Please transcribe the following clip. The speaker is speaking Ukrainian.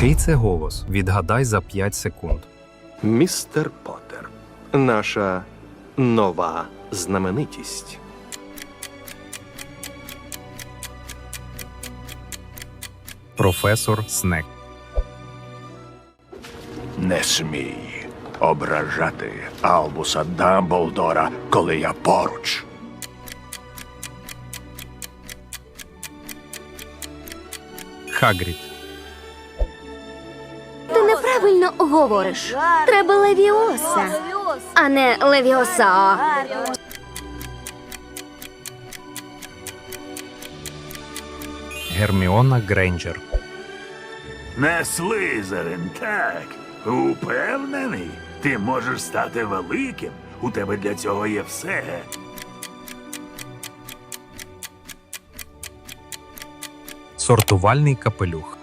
Чий це голос? Відгадай за 5 секунд. Містер Поттер. Наша нова знаменитість. Професор Снек. Не смій ображати Албуса Дамблдора, коли я поруч. Хагрід. Ти неправильно говориш. Треба левіоса, а не левіоса. Герміона Грейнджер. Не Слизерин, так. Упевнений, ти можеш стати великим. У тебе для цього є все. Сортувальний капелюх.